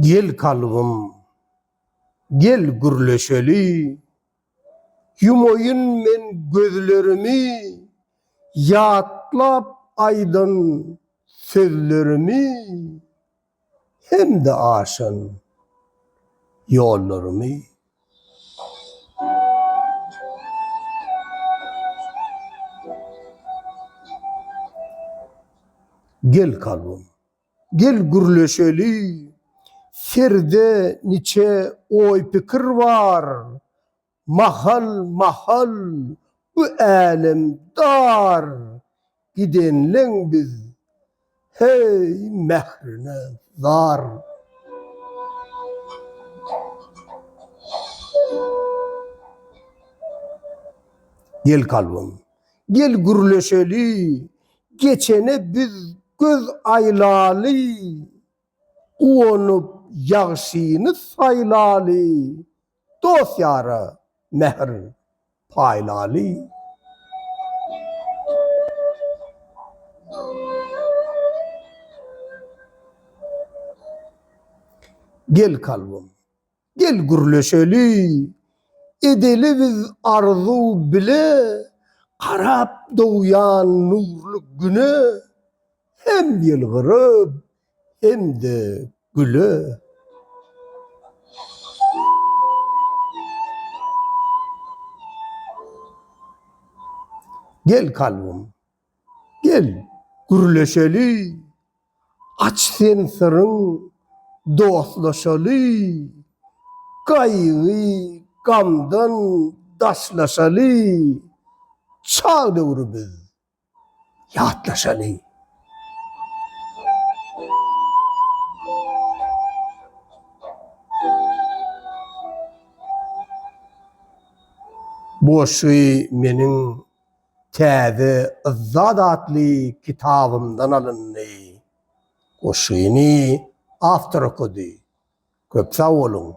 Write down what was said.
Gel kalbim, gel gürleşeli, yumoyun men gözlerimi, yaatlap aydın sözlerimi, hem de aşın yollarımı. Gel kalbim, gel gürleşeli. Serde niçe oy fikir var. Mahal mahal bu alem dar. Gidenlen biz hey mehrine zar. Gel kalbim, gel gürleşeli. Geçene biz göz aylalı. Uonup yağşini saylalı. Dost yara mehr paylalı. Gel kalbim, gel gürleşeli. Edeli biz arzu bile, karap doğuyan nurlu güne, hem yılgırıp hem de güle. Gel kalbim, gel gürleşeli. Aç sen sırrın dostlaşalı. Kaygı gamdan daşlaşalı. Çağ doğru biz yatlaşalı. Şey menin täze Izzat adlı kitabımdan alındı. O şeyini after okudu. Köp sağ olun.